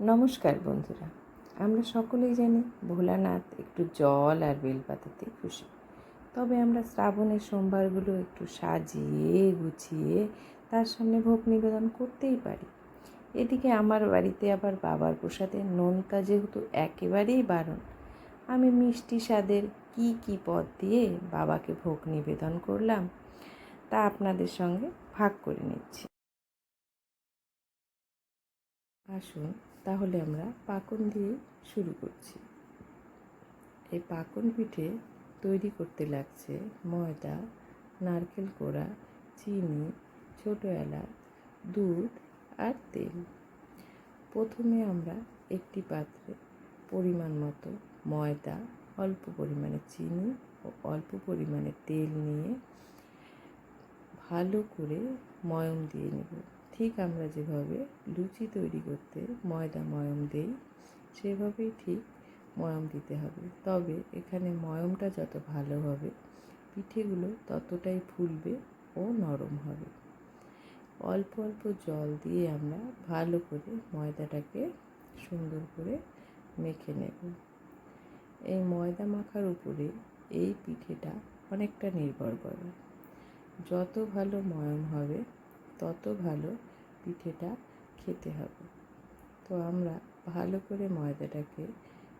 নমস্কার বন্ধুরা, আমরা সকলেই জানি ভোলানাথ একটু জল আর বেলপাতাতে খুশি। তবে আমরা শ্রাবণের সোমবারগুলো একটু সাজিয়ে গুছিয়ে তার সামনে ভোগ নিবেদন করতেই পারি। এদিকে আমার বাড়িতে আবার বাবার প্রসাদে নোনতা যেহেতু একেবারেই বারণ, আমি মিষ্টি স্বাদের কি কি পদ দিয়ে বাবাকে ভোগ নিবেদন করলাম, তা আপনাদের সঙ্গে ভাগ করে নিচ্ছি। আসুন তাহলে আমরা পাকন দিয়ে শুরু করছি। এই পাকন পিঠে তৈরি করতে লাগছে ময়দা, নারকেল কোড়া, চিনি, ছোটো এলাচ, দুধ আর তেল। প্রথমে আমরা একটি পাত্রে পরিমাণ মতো ময়দা, অল্প পরিমাণে চিনি ও অল্প পরিমাণে তেল নিয়ে ভালো করে ময়ম দিয়ে নেব। ঠিক আমরা যেভাবে লুচি তৈরি করতে ময়দা ময়ম দেই, সেভাবেই ঠিক ময়ম দিতে হবে। তবে এখানে ময়মটা যত ভালো হবে, পিঠেগুলো ততটাই ফুলবে ও নরম হবে। অল্প অল্প জল দিয়ে আমরা ভালো করে ময়দাটাকে সুন্দর করে মেখে নেব। এই ময়দা মাখার উপরে এই পিঠেটা অনেকটা নির্ভর করে। যত ভালো ময়ম হবে তত ভালো পিঠেটা খেতে হবে। তো আমরা ভালো করে ময়দাটাকে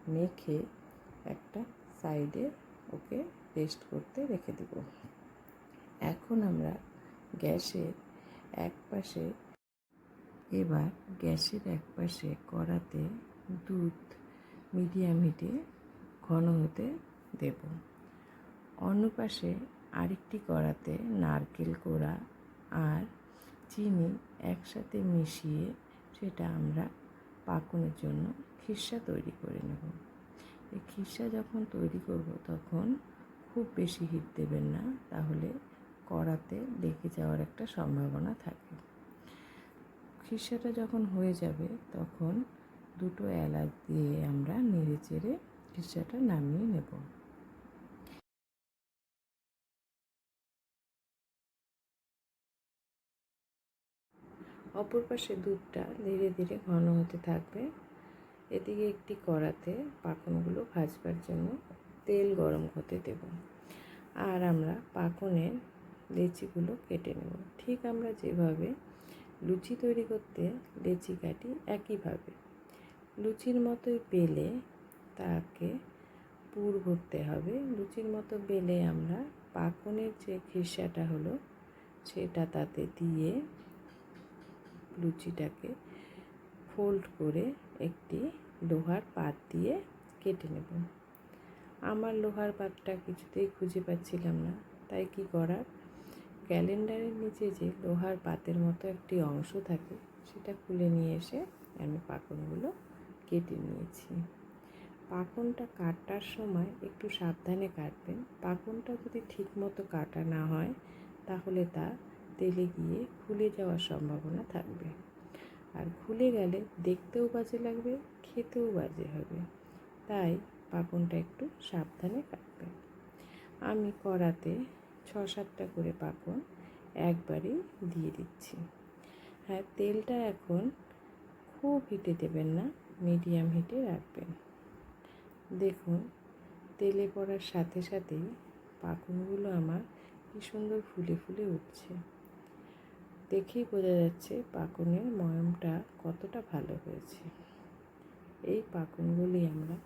মেখে একটা সাইডে ওকে রেস্ট করতে রেখে দেব। এখন আমরা গ্যাসের এক পাশে এবার গ্যাসের এক পাশে কড়াতে দুধ মিডিয়াম হিটে ঘন হতে দেব। অন্য পাশে আরেকটি কড়াতে নারকেল কোড়া আর চিনি একসাথে মিশিয়ে সেটা আমরা পাকনের জন্য খিসা তৈরি করে নেব। এই খিসা যখন তৈরি করব তখন খুব বেশি হিট দেবেন না, তাহলে কড়াতে লেগে যাওয়ার একটা সম্ভাবনা থাকে। খিসাটা যখন হয়ে যাবে তখন দুটো এলাচ দিয়ে আমরা নেড়ে চেড়ে খিসাটা নামিয়ে নেব। অপর পাশে দুধটা ধীরে ধীরে ঘন হতে থাকবে। এদিকে একটি কড়াতে পাকনগুলো ভাজবার জন্য তেল গরম হতে দেব। আর আমরা পাকনের লেচিগুলো কেটে নেব। ঠিক আমরা যেভাবে লুচি তৈরি করতে লেচি কাটি একইভাবে। লুচির মতোই বেলে তাকে পুর ভরতে হবে। লুচির মতো বেলে আমরা পাকনের যে খিসাটা হলো, সেটা তাতে দিয়ে লুচিটাকে ফোল্ড করে একটি লোহার পাত দিয়ে কেটে নেব। আমার লোহার পাতটা কিছুতেই খুঁজে পাচ্ছিলাম না। তাই কি করার? ক্যালেন্ডারের নিচে যে লোহার পাতের মতো একটি অংশ থাকে, সেটা খুলে নিয়ে এসে আমি পাকনগুলো কেটে নিয়েছি। পাকনটা কাটার সময় একটু সাবধানে কাটবেন। পাকনটা যদি ঠিকমতো কাটা না হয়, তাহলে তা তেলে গিয়ে খুলে যাওয়ার সম্ভাবনা থাকবে। আর খুলে গেলে দেখতেও বাজে লাগবে, খেতেও বাজে হবে। তাই পাকনটা একটু সাবধানে কাটবে। আমি কড়াতে ছ সাতটা করে পাকন একবারেই দিয়ে দিচ্ছি। হ্যাঁ তেলটা এখন খুব হিটে দেবেন না, মিডিয়াম হিটে রাখবেন। দেখুন, তেলে পড়ার সাথে সাথেই পাকনগুলো আমার কি সুন্দর ফুলে ফুলে উঠছে। দেখেই বোঝা যাচ্ছে পাকনের ময়মটা কতটা ভালো হয়েছে। এই পাকনগুলি আমরা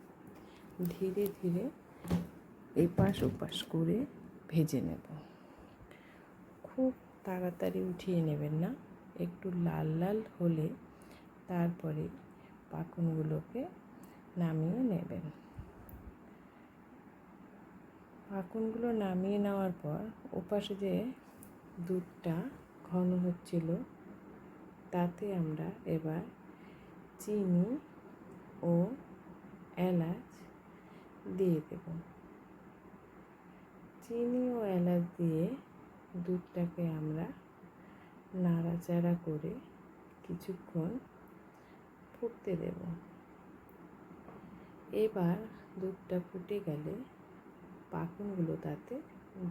ধীরে ধীরে এপাশ ওপাশ করে ভেজে নেব। খুব তাড়াতাড়ি উঠিয়ে নেবেন না, একটু লাল লাল হলে তারপরে পাকনগুলোকে নামিয়ে নেবেন। পাকনগুলো নামিয়ে নেওয়ার পর ওপাশে যে দুধটা ঘন হচ্ছিল। তাতে আমরা এবার চিনি ও এলাচ দিয়ে দেব। চিনি ও এলাচ দিয়ে দুধটাকে আমরা নাড়াচাড়া করে কিছুক্ষণ ফুটতে দেব। এবার দুধটা ফুটে গেলে পাকনগুলো তাতে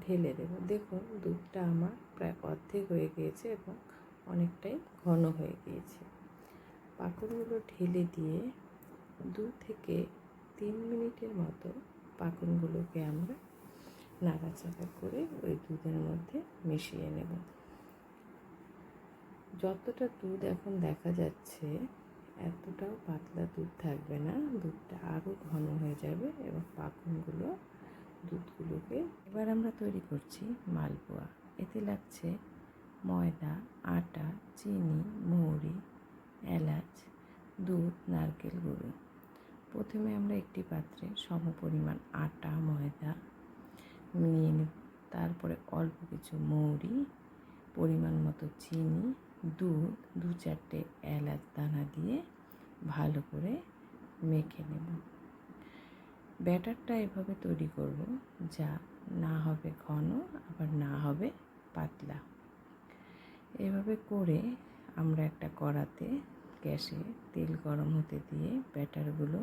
ঢেলে দেবো। দেখুন, দুধটা আমার প্রায় অর্ধেক হয়ে গিয়েছে এবং অনেকটাই ঘন হয়ে গিয়েছে। পাকনগুলো ঢেলে দিয়ে দু থেকে তিন মিনিটের মতো পাকনগুলোকে আমরা নাড়াচাড়া করে ওই দুধের মধ্যে মিশিয়ে নেব। যতটা দুধ এখন দেখা যাচ্ছে, এতটাও পাতলা দুধ থাকবে না। দুধটা আরও ঘন হয়ে যাবে এবং পাকনগুলো দুধগুলোকে এবার আমরা তৈরি করছি মালপোয়া। এতে লাগছে ময়দা, আটা, চিনি, মৌরি, এলাচ, দুধ, নারকেল, গুঁড়ো। প্রথমে আমরা একটি পাত্রে সম পরিমাণ আটা, ময়দা নিয়ে নেব। তারপরে অল্প কিছু মৌরি, পরিমাণ মতো চিনি, দুধ, দু চারটে এলাচ দানা দিয়ে ভালো করে মেখে নেব। ব্যাটারটা এভাবে তৈরি করব যা না হবে ঘন, আবার না হবে পাতলা। এভাবে করে আমরা একটা কড়াতে গ্যাসে তেল গরম হতে দিয়ে ব্যাটারগুলো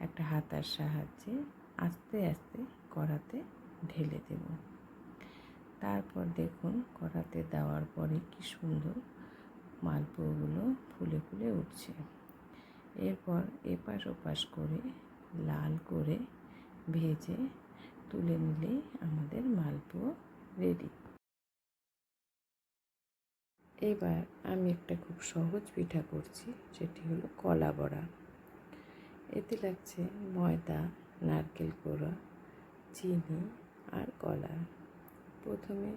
একটা হাতার সাহায্যে আস্তে আস্তে কড়াতে ঢেলে দেব। তারপর দেখুন কড়াতে দেওয়ার পরে কি সুন্দর মালপোগুলো ফুলে ফুলে উঠছে। এরপর এপাশ ওপাশ করে লাল করে ভেজে তুলে নিলেই আমাদের মালপোয়া রেডি এবার আমি একটা খুব সহজ পিঠা করছি, সেটি হলো কলা বড়া। এতে লাগছে ময়দা, নারকেল কোড়া, চিনি আর কলা। প্রথমে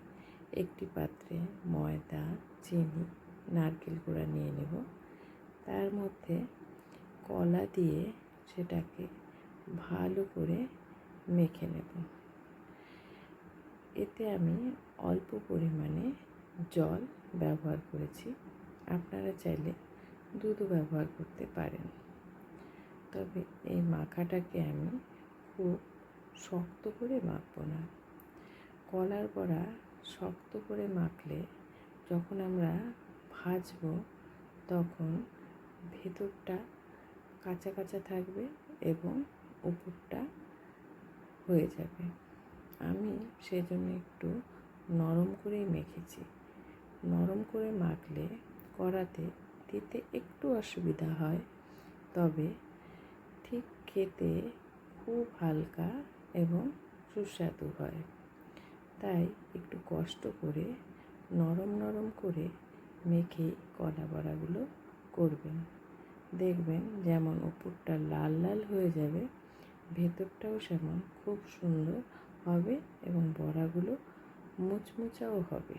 একটি পাত্রে ময়দা, চিনি, নারকেল কোড়া নিয়ে নেব। তার মধ্যে কলা দিয়ে সেটাকে ভালো করে মেখে নেব। এতে আমি অল্প পরিমাণে জল ব্যবহার করেছি। আপনারা চাইলে দুধও ব্যবহার করতে পারেন। তবে এই মাখাটাকে আমি খুব শক্ত করে মাখব না। কলার বড়া শক্ত করে মাখলে যখন আমরা ভাজবো, তখন ভেতরটা কাঁচা কাঁচা থাকবে এবং উপরটা হয়ে যাবে। আমি সেজন্য একটু নরম করেই মেখেছি। নরম করে মাখলে কড়াতে দিতে একটু অসুবিধা হয়, তবে ঠিক খেতে খুব হালকা এবং সুস্বাদু হয়। তাই একটু কষ্ট করে নরম নরম করে মেখেই কলা বড়াগুলো করবেন। দেখবেন যেমন উপরটা লাল লাল হয়ে যাবে ভেতরটাও সেমন, খুব সুন্দর হবে এবং বড়াগুলো মুচমুচাও হবে।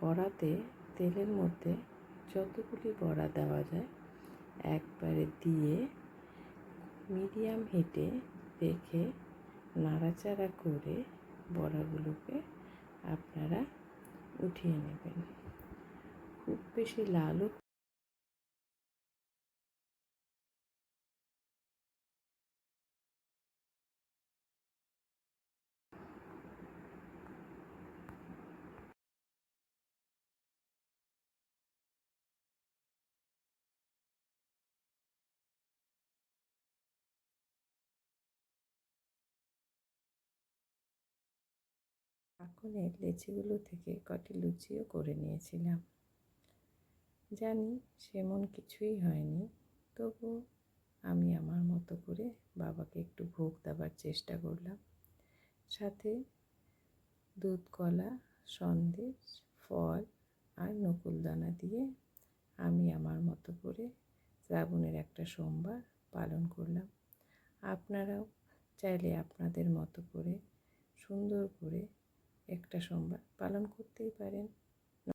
কড়াতে তেলের মধ্যে যতগুলি বড়া দেওয়া যায়, একবারে দিয়ে মিডিয়াম হিটে রেখে নাড়াচাড়া করে বড়াগুলোকে আপনারা উঠিয়ে নেবেন। খুব বেশি লালও কাকনের লেচিগুলো থেকে কটি লুচিও করে নিয়েছিলাম। জানি সেমন কিছুই হয়নি, তবু আমি আমার মতো করে বাবাকে একটু ভোগ দেওয়ার চেষ্টা করলাম। সাথে দুধ, কলা, সন্দেশ, ফল আর নকুলদানা দিয়ে আমি আমার মতো করে শ্রাবণের একটা সোমবার পালন করলাম। আপনারাও চাইলে আপনাদের মতো করে সুন্দর করে একটা সোমবার পালন করতেই পারেন।